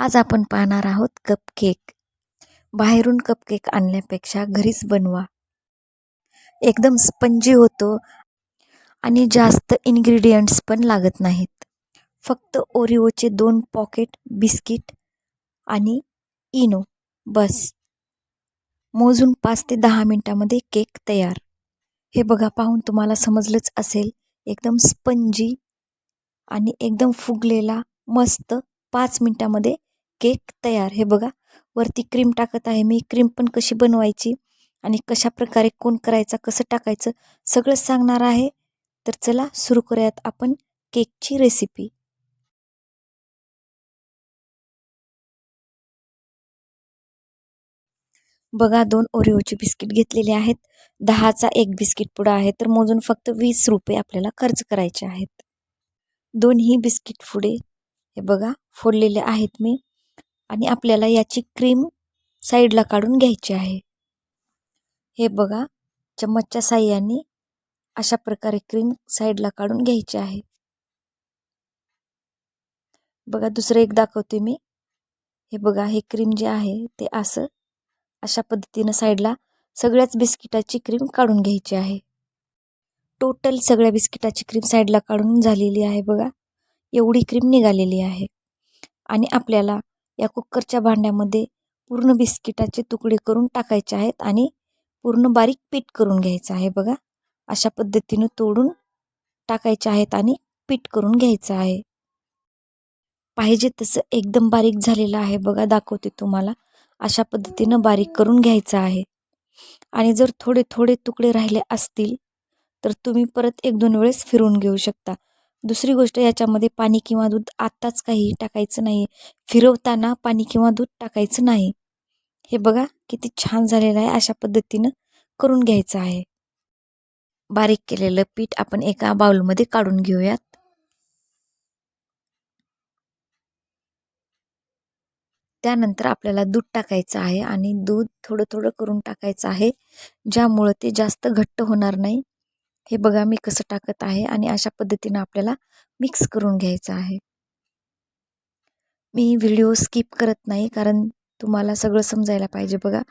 आज आपण पाहणार आहोत कपकेक बाहेरून कपकेक आणण्यापेक्षा घरीच बनवा. एकदम स्पंजी होतो आणि जास्त इन्ग्रेडियंट्स पण लागत नाहीत. फक्त ओरिओचे दोन पॉकेट बिस्किट आणि इनो. बस. मोजून पाच ते दहा मिनटामध्ये केक तयार. हे बघा पाहून तुम्हाला समजलंच असेल. एकदम स्पंजी आणि एकदम फुगलेला मस्त पाच मिनटामध्ये केक तयार. हे बघा वरती क्रीम टाकत आहे मी. क्रीम पण कशी बनवायची आणि कशा प्रकारे कोण करायचा कसं टाकायचं सगळं सांगणार आहे. तर चला सुरू करूयात आपण केकची रेसिपी बघा दोन ओरिओचे बिस्किट घेतलेले आहेत. दहाचा एक बिस्किट पुडा आहे. तर मोजून फक्त वीस रुपये आपल्याला खर्च करायचे आहेत. दोन्ही बिस्किट पुडे हे बघा फोडलेले आहेत मी. आणि आपल्याला याची क्रीम साईडला काढून घ्यायची आहे. हे बघा चम्मचच्या साह्याने अशा प्रकारे क्रीम साईडला काढून घ्यायची आहे. बघा दुसरं एक दाखवते मी. हे बघा हे क्रीम जे आहे ते असं अशा पद्धतीनं साईडला सगळ्याच बिस्किटाची क्रीम काढून घ्यायची आहे. टोटल सगळ्या बिस्किटाची क्रीम साईडला काढून झालेली आहे बघा. एवढी क्रीम निघालेली आहे. आणि आपल्याला या कुकरच्या भांड्यामध्ये पूर्ण बिस्किटाचे तुकडे करून टाकायचे आहेत आणि पूर्ण बारीक पीठ करून घ्यायचं आहे बघा. अशा पद्धतीनं तोडून टाकायचे आहेत आणि पीठ करून घ्यायचं आहे. पाहिजे तसं एकदम बारीक झालेलं आहे बघा दाखवते तुम्हाला. अशा पद्धतीनं बारीक करून घ्यायचं आहे. आणि जर थोडे थोडे तुकडे राहिले असतील तर तुम्ही परत एक दोन वेळेस फिरून घेऊ शकता. दुसरी गोष्ट याच्यामध्ये पाणी किंवा दूध आत्ताच काही टाकायचं नाही फिरवताना पाणी किंवा दूध टाकायचं नाही. हे बघा किती छान झालेलं आहे. अशा पद्धतीनं करून घ्यायचं आहे. बारीक केलेलं पीठ आपण एका बाउलमध्ये काढून घेऊयात. त्यानंतर आपल्याला दूध टाकायचं आहे आणि दूध थोडं थोडं करून टाकायचं आहे ज्यामुळं ते जास्त घट्ट होणार नाही. हे बघा मी कसं टाकत आहे आणि अशा पद्धतीनं आपल्याला मिक्स करून घ्यायचं आहे. मी व्हिडिओ स्किप करत नाही कारण तुम्हाला सगळं समजायला पाहिजे बघा.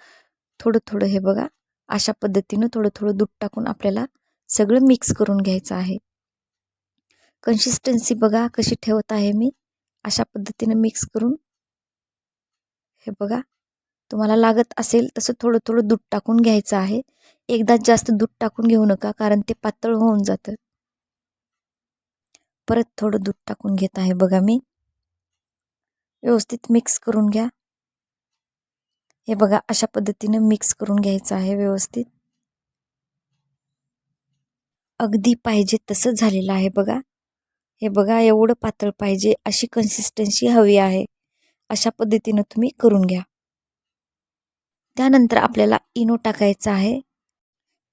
थोडं थोडं हे बघा. अशा पद्धतीनं थोडं थोडं दूध टाकून आपल्याला सगळं मिक्स करून घ्यायचं आहे. कन्सिस्टन्सी बघा कशी ठेवत आहे मी. अशा पद्धतीनं मिक्स करून. हे बघा. तुम्हाला लागत असेल तसं थोडं थोडं दूध टाकून घ्यायचं आहे. एकदाच जास्त दूध टाकून घेऊ नका कारण ते पातळ होऊन जातं. परत थोडं दूध टाकून घेत आहे बघा मी. व्यवस्थित मिक्स करून घ्या. हे बघा अशा पद्धतीनं मिक्स करून घ्यायचं आहे व्यवस्थित. अगदी पाहिजे तसं झालेलं आहे बघा. हे बघा एवढं पातळ पाहिजे अशी कन्सिस्टन्सी हवी आहे. अशा पद्धतीनं तुम्ही करून घ्या. त्यानंतर आपल्याला इनो टाकायचा आहे.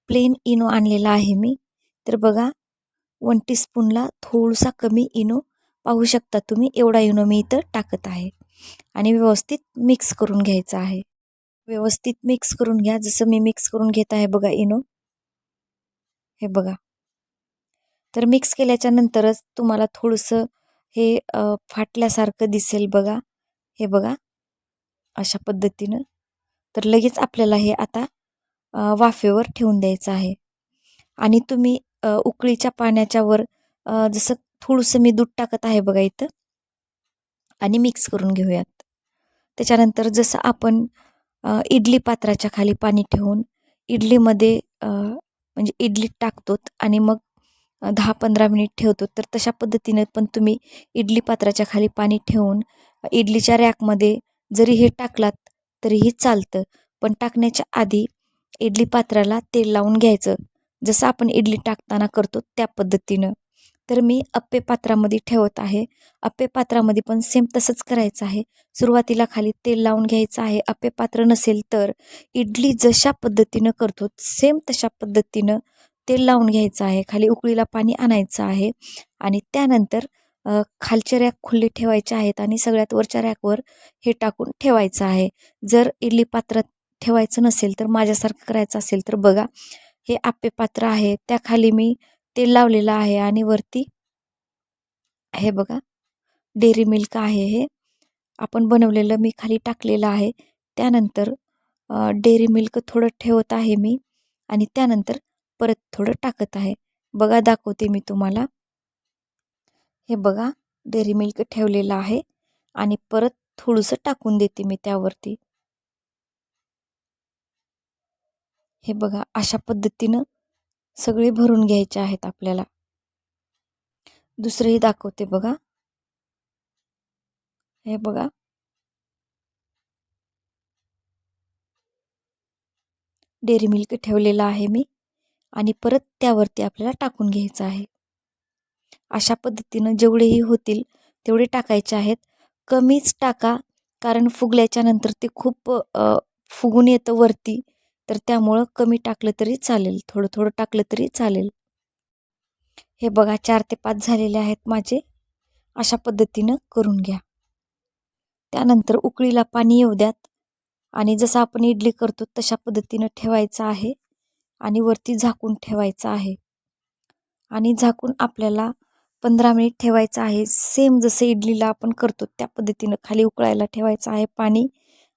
प्लेन इनो आणलेला आहे मी. तर बघा वन टीस्पूनला थोडासा कमी इनो पाहू शकता तुम्ही. एवढा इनो मी इथं टाकत आहे. आणि व्यवस्थित मिक्स करून घ्यायचं आहे. व्यवस्थित मिक्स करून घ्या. जसं मी मिक्स करून घेत आहे बघा इनो. हे बघा. तर मिक्स केल्याच्या नंतरच तुम्हाला थोडंसं हे फाटल्यासारखं दिसेल बघा. हे बघा. अशा पद्धतीनं. तर लगेच आपल्याला हे आता वाफेवर ठेवून द्यायचं आहे. आणि तुम्ही उकळीच्या पाण्याच्या वर जसं थोडंसं मी दूध टाकत आहे बघा इथं आणि मिक्स करून घेऊयात. त्याच्यानंतर जसं आपण इडली पात्राच्या खाली पाणी ठेवून इडलीमध्ये म्हणजे इडलीत टाकतो आणि मग दहा पंधरा मिनिट ठेवतो तर तशा पद्धतीने पण तुम्ही इडली पात्राच्या खाली पाणी ठेवून इडलीच्या रॅकमध्ये जरी हे टाकलात तरीही चालतं. पण टाकण्याच्या आधी इडली पात्राला तेल लावून घ्यायचं. जसं आपण इडली टाकताना करतो त्या पद्धतीनं. तर मी अप्पे पात्रामध्ये ठेवत आहे. अप्पे पात्रामध्ये पण सेम तसंच करायचं आहे. सुरुवातीला खाली तेल लावून घ्यायचं आहे. अप्पे पात्र नसेल तर इडली जशा पद्धतीनं करतो सेम तशा पद्धतीनं तेल लावून घ्यायचं आहे. खाली उकळीला पाणी आणायचं आहे. आणि त्यानंतर खालचे रॅक खुल्ली ठेवायचे आहेत आणि सगळ्यात वरच्या रॅकवर हे टाकून ठेवायचं आहे. जर इडली पात्रात ठेवायचं नसेल तर माझ्यासारखं करायचं असेल तर बघा. हे आप्पे पात्र आहे. त्याखाली मी तेल लावलेलं आहे आणि वरती हे बघा. डेअरी मिल्क आहे हे. आपण बनवलेलं मी खाली टाकलेलं आहे. त्यानंतर डेअरी मिल्क थोडं ठेवत आहे मी आणि त्यानंतर परत थोडं टाकत आहे. बघा दाखवते मी तुम्हाला. हे बघा डेअरी मिल्क ठेवलेलं आहे आणि परत थोडंसं टाकून देते मी त्यावरती. हे बघा अशा पद्धतीनं सगळे भरून घ्यायचे आहेत आपल्याला. दुसरंही दाखवते बघा. हे बघा. डेअरी मिल्क ठेवलेलं आहे मी आणि परत त्यावरती आपल्याला टाकून घ्यायचं आहे. अशा पद्धतीनं जेवढेही होतील तेवढे टाकायचे आहेत. कमीच टाका कारण फुगल्याच्या नंतर ते खूप फुगून येतं वरती. तर त्यामुळं कमी टाकलं तरी चालेल थोडं थोडं टाकलं तरी चालेल. हे बघा चार ते पाच झालेले आहेत माझे. अशा पद्धतीनं करून घ्या. त्यानंतर उकळीला पाणी येऊ द्यात. आणि जसं आपण इडली करतो तशा पद्धतीनं ठेवायचं आहे. आणि वरती झाकून ठेवायचं आहे. आणि झाकून आपल्याला पंधरा मिनिट ठेवायचं आहे. सेम जसं इडलीला आपण करतो त्या पद्धतीनं खाली उकळायला ठेवायचं आहे पाणी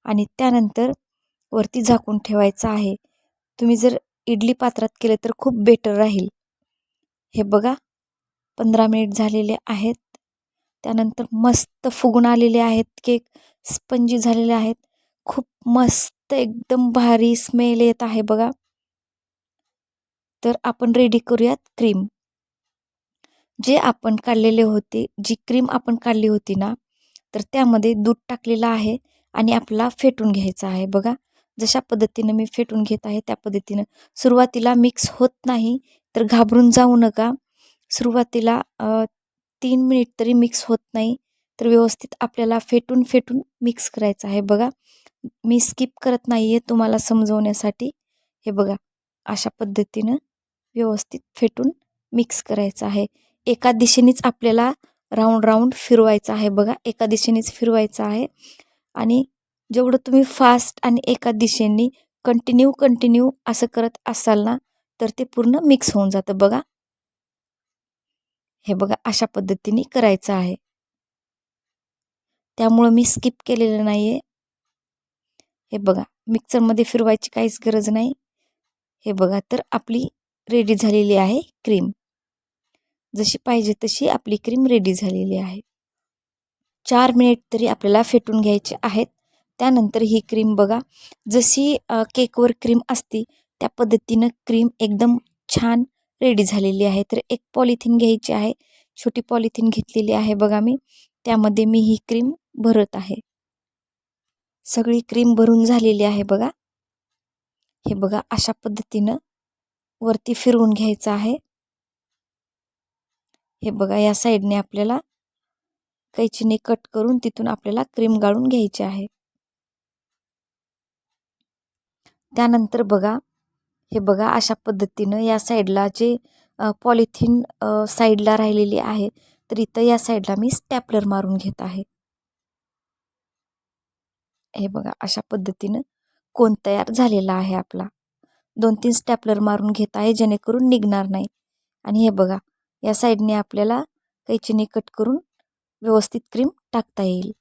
आणि त्यानंतर वरती झाकून ठेवायचं आहे. तुम्ही जर इडली पात्रात केलं तर खूप बेटर राहील. हे बघा पंधरा मिनिट झालेले आहेत. त्यानंतर मस्त फुगून आलेले आहेत केक स्पंजी झालेले आहेत. खूप मस्त एकदम भारी स्मेल येत आहे बघा. तर आपण रेडी करूयात क्रीम जे आपण काढलेले होते जी क्रीम आपण काढली होती ना तर त्यामध्ये दूध टाकलेलं आहे आणि आपला फेटून घ्यायचं आहे. बघा जशा पद्धतीनं मी फेटून घेत आहे त्या पद्धतीनं. सुरुवातीला मिक्स होत नाही तर घाबरून जाऊ नका. सुरुवातीला तीन मिनिट तरी मिक्स होत नाही तर व्यवस्थित आपल्याला फेटून फेटून मिक्स करायचं आहे. बघा मी स्किप करत नाही आहे तुम्हाला समजवण्यासाठी. हे बघा अशा पद्धतीनं व्यवस्थित फेटून मिक्स करायचं आहे. एका दिशेनेच आपल्याला राऊंड राऊंड फिरवायचं आहे बघा. एका दिशेनेच फिरवायचं आहे. आणि जेवढं तुम्ही फास्ट आणि एका दिशेने कंटिन्यू कंटिन्यू असं करत असाल ना तर ते पूर्ण मिक्स होऊन जातं बघा. हे बघा अशा पद्धतीने करायचं आहे. त्यामुळं मी स्किप केलेलं नाही आहे हे बघा मिक्सरमध्ये फिरवायची काहीच गरज नाही. हे बघा तर आपली रेडी झालेली आहे क्रीम जशी पाहिजे तशी आपली क्रीम रेडी झालेली आहे. चार मिनिट तरी आपल्याला फेटून घ्यायचे आहेत. त्यानंतर ही क्रीम बघा. जशी केकवर क्रीम असती त्या पद्धतीनं क्रीम एकदम छान रेडी झालेली आहे. तर एक पॉलिथिन घ्यायची आहे. छोटी पॉलिथिन घेतलेली आहे बघा मी. त्यामध्ये मी ही क्रीम भरत आहे. सगळी क्रीम भरून झालेली आहे बघा. हे बघा अशा पद्धतीनं वरती फिरवून घ्यायचं आहे. हे बघा या साईडने आपल्याला कैचीने कट करून तिथून आपल्याला क्रीम गाळून घ्यायची आहे. त्यानंतर बघा हे बघा अशा पद्धतीनं या साईडला जे पॉलिथिन साईडला राहिलेली आहे तर इथं या साईडला मी स्टॅपलर मारून घेत आहे. हे बघा अशा पद्धतीनं कोण तयार झालेला आहे आपला. दोन तीन स्टॅपलर मारून घेत आहे जेणेकरून निघणार नाही. आणि हे बघा या साईडने आपल्याला कैचीने कट करून व्यवस्थित क्रीम टाकता येईल.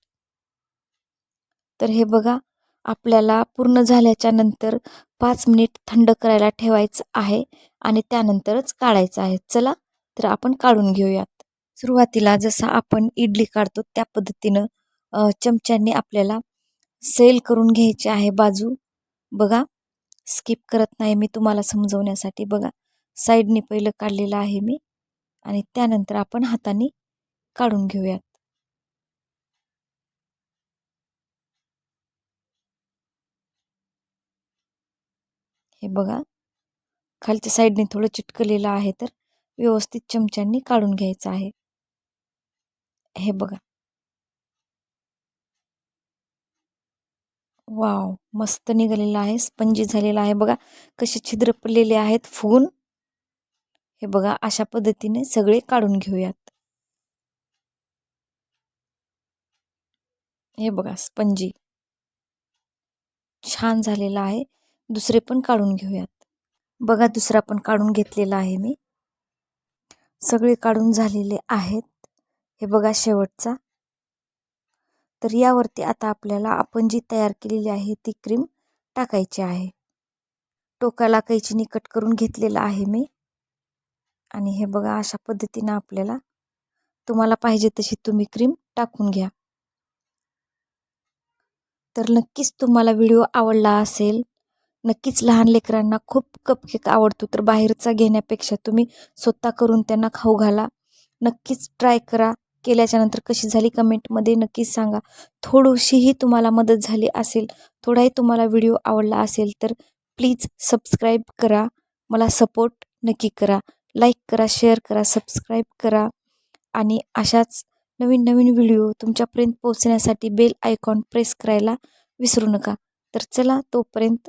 तर हे बघा आपल्याला पूर्ण झाल्याच्यानंतर पाच मिनिट थंड करायला ठेवायचं आहे आणि त्यानंतरच काढायचं आहे. चला तर आपण काढून घेऊयात. सुरुवातीला जसं आपण इडली काढतो त्या पद्धतीनं चमच्यांनी आपल्याला सेल करून घ्यायचे आहे बाजू. बघा स्किप करत नाही मी तुम्हाला समजवण्यासाठी. बघा साईडने पहिलं काढलेलं आहे मी. आणि त्यानंतर आपण हाताने काढून घेऊयात. हे बघा खालच्या साईडने थोडं चिटकलेलं आहे तर व्यवस्थित चमच्यांनी काढून घ्यायचं आहे. हे बघा. वाव मस्त निघालेला आहे स्पंजी झालेला आहे. बघा कसे छिद्र पडलेले आहेत फुगून. हे बघा अशा पद्धतीने सगळे काढून घेऊयात. हे बघा स्पंजी. छान झालेला आहे. दुसरे पण काढून घेऊयात. बघा दुसरा पण काढून घेतलेला आहे मी. सगळे काढून झालेले आहेत. हे बघा शेवटचा. तर यावरती आता आपल्याला आपण जी तयार केलेली आहे ती क्रीम टाकायची आहे. टोकाला कैचीनी कट करून घेतलेलं आहे मी. आणि हे बघा अशा पद्धतीनं आपल्याला तुम्हाला पाहिजे तशी तुम्ही क्रीम टाकून घ्या. तर नक्कीच तुम्हाला व्हिडिओ आवडला असेल नक्कीच लहान लेकरांना खूप कपकेक आवडतो तर बाहेरचा घेण्यापेक्षा तुम्ही स्वतः करून त्यांना खाऊ घाला. नक्कीच ट्राय करा. केल्याच्यानंतर कशी झाली कमेंटमध्ये नक्कीच सांगा. थोडीशीही तुम्हाला मदत झाली असेल थोडाही तुम्हाला व्हिडिओ आवडला असेल तर प्लीज सबस्क्राईब करा. मला सपोर्ट नक्की करा. लाईक करा शेअर करा सबस्क्राईब करा आणि अशाच नवीन नवीन व्हिडिओ तुमच्यापर्यंत पोहोचण्यासाठी बेल आयकॉन प्रेस करायला विसरू नका. तर चला तोपर्यंत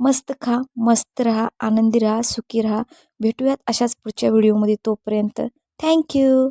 मस्त खा मस्त राहा आनंदी राहा सुखी राहा. भेटूयात अशाच पुढच्या व्हिडिओमध्ये तोपर्यंत. थँक्यू